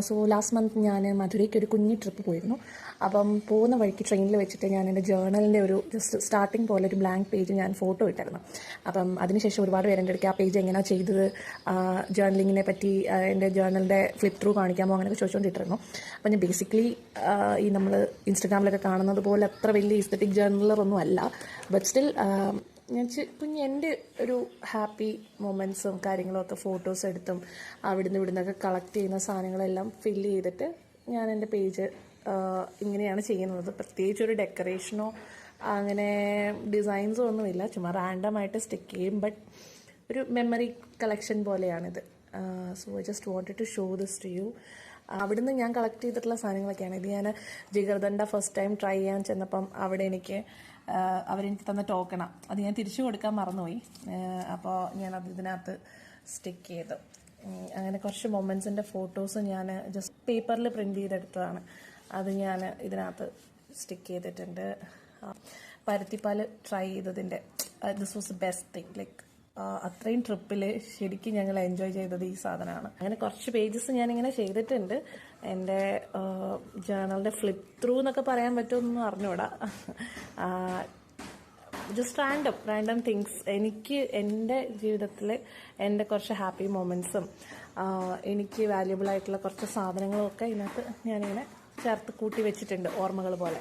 So last month ഞാൻ മധുരയ്ക്ക് ഒരു കുഞ്ഞു ട്രിപ്പ് പോയിരുന്നു. അപ്പം പോകുന്ന വഴിക്ക് ട്രെയിനിൽ വെച്ചിട്ട് ഞാൻ എന്റെ ജേർണലിന്റെ ഒരു ജസ്റ്റ് സ്റ്റാർട്ടിംഗ് പോലെ ഒരു ബ്ലാങ്ക് പേജ് ഞാൻ ഫോട്ടോ ഇട്ടായിരുന്നു അപ്പം അതിനുശേഷം ഒരുപാട് പേര് എന്റെ ആ പേജ് എങ്ങനെയാണ് ചെയ്തത് ജേർണലിങ്ങിനെ പറ്റി എന്റെ ജേർണലിന്റെ ഫ്ലിപ്പ് ത്രൂ കാണിക്കാമോ അങ്ങനെയൊക്കെ ചോദിച്ചുകൊണ്ടിട്ടിരുന്നു അപ്പം ഞാൻ ബേസിക്കലി ഈ നമ്മൾ ഇൻസ്റ്റഗ്രാമിലൊക്കെ കാണുന്നത് പോലെ അത്ര വലിയ ഇസ്തറ്റിക് ജേർണലറൊന്നും അല്ല. ബട്ട് സ്റ്റിൽ ഞാൻ ഇപ്പം എന്റെ ഒരു ഹാപ്പി മൊമെന്റ്സും കാര്യങ്ങളൊക്കെ ഫോട്ടോസ് എടുത്തും അവിടുന്ന് ഇവിടുന്നൊക്കെ കളക്ട് ചെയ്യുന്ന സാധനങ്ങളെല്ലാം ഫില്ല് ചെയ്തിട്ട് ഞാൻ എന്റെ പേജ് ഇങ്ങനെയാണ് ചെയ്യുന്നത്. പ്രത്യേകിച്ച് ഒരു ഡെക്കറേഷനോ അങ്ങനെ ഡിസൈൻസോ ഒന്നുമില്ല. ചുമ്മാ റാൻഡമായിട്ട് സ്റ്റിക്ക് ചെയ്യും. ബട്ട് ഒരു memory collection പോലെയാണിത്. So I just wanted to show this to you അവിടുന്ന് ഞാൻ കളക്ട് ചെയ്തിട്ടുള്ള സാധനങ്ങളൊക്കെയാണ്. ഇത് ഞാൻ ജിഗർദണ്ഡ ഫസ്റ്റ് ടൈം ട്രൈ ചെയ്യാൻ ചെന്നപ്പം അവിടെ എനിക്ക് അവരെനിക്ക് തന്ന ടോക്കണാണ് അത് ഞാൻ തിരിച്ചു കൊടുക്കാൻ മറന്നുപോയി. അപ്പോൾ ഞാനത് ഇതിനകത്ത് സ്റ്റിക്ക് ചെയ്തു. അങ്ങനെ കുറച്ച് മൊമെൻസിന്റെ ഫോട്ടോസ് ഞാൻ ജസ്റ്റ് പേപ്പറിൽ പ്രിന്റ് ചെയ്തെടുത്തതാണ്. അത് ഞാൻ ഇതിനകത്ത് സ്റ്റിക്ക് ചെയ്തിട്ടുണ്ട്. പരുത്തിപ്പാൽ ട്രൈ ചെയ്തതിന്റെ this was best thing like അത്രയും ട്രിപ്പിൽ ശരിക്കും ഞങ്ങൾ എൻജോയ് ചെയ്തത് ഈ സാധനമാണ്. അങ്ങനെ കുറച്ച് പേജസ് ഞാനിങ്ങനെ ചെയ്തിട്ടുണ്ട്. എന്റെ ജേണലിന്റെ ഫ്ലിപ്പ് ത്രൂ എന്നൊക്കെ പറയാൻ പറ്റുമെന്നൊന്നും അറിഞ്ഞൂടാ. ജസ്റ്റ് റാൻഡം റാൻഡം തിങ്സ് എനിക്ക് എന്റെ ജീവിതത്തിൽ എന്റെ കുറച്ച് ഹാപ്പി മൊമെൻസും എനിക്ക് വാല്യുബിൾ ആയിട്ടുള്ള കുറച്ച് സാധനങ്ങളും ഒക്കെ ഇതിനകത്ത് ഞാനിങ്ങനെ ചേർത്ത് കൂട്ടി വെച്ചിട്ടുണ്ട് ഓർമ്മകൾ പോലെ.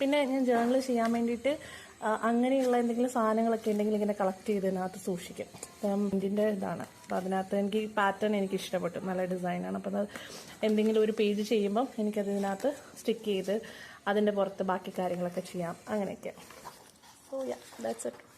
പിന്നെ ഞാൻ ജേണൽ ചെയ്യാൻ വേണ്ടിയിട്ട് അങ്ങനെയുള്ള എന്തെങ്കിലും സാധനങ്ങളൊക്കെ ഉണ്ടെങ്കിൽ ഇങ്ങനെ കളക്ട് ചെയ്ത് ഇതിനകത്ത് സൂക്ഷിക്കും. ഇതിന്റെ ഇതാണ്. അപ്പം അതിനകത്ത് എനിക്ക് പാറ്റേൺ എനിക്ക് ഇഷ്ടപ്പെട്ടു. നല്ല ഡിസൈനാണ് അപ്പം അത് എന്തെങ്കിലും ഒരു പേജ് ചെയ്യുമ്പം എനിക്കത് ഇതിനകത്ത് സ്റ്റിക്ക് ചെയ്ത് അതിന്റെ പുറത്ത് ബാക്കി കാര്യങ്ങളൊക്കെ ചെയ്യാം. അങ്ങനെയൊക്കെ സോ യാ ദാറ്റ്സ് ഇറ്റ്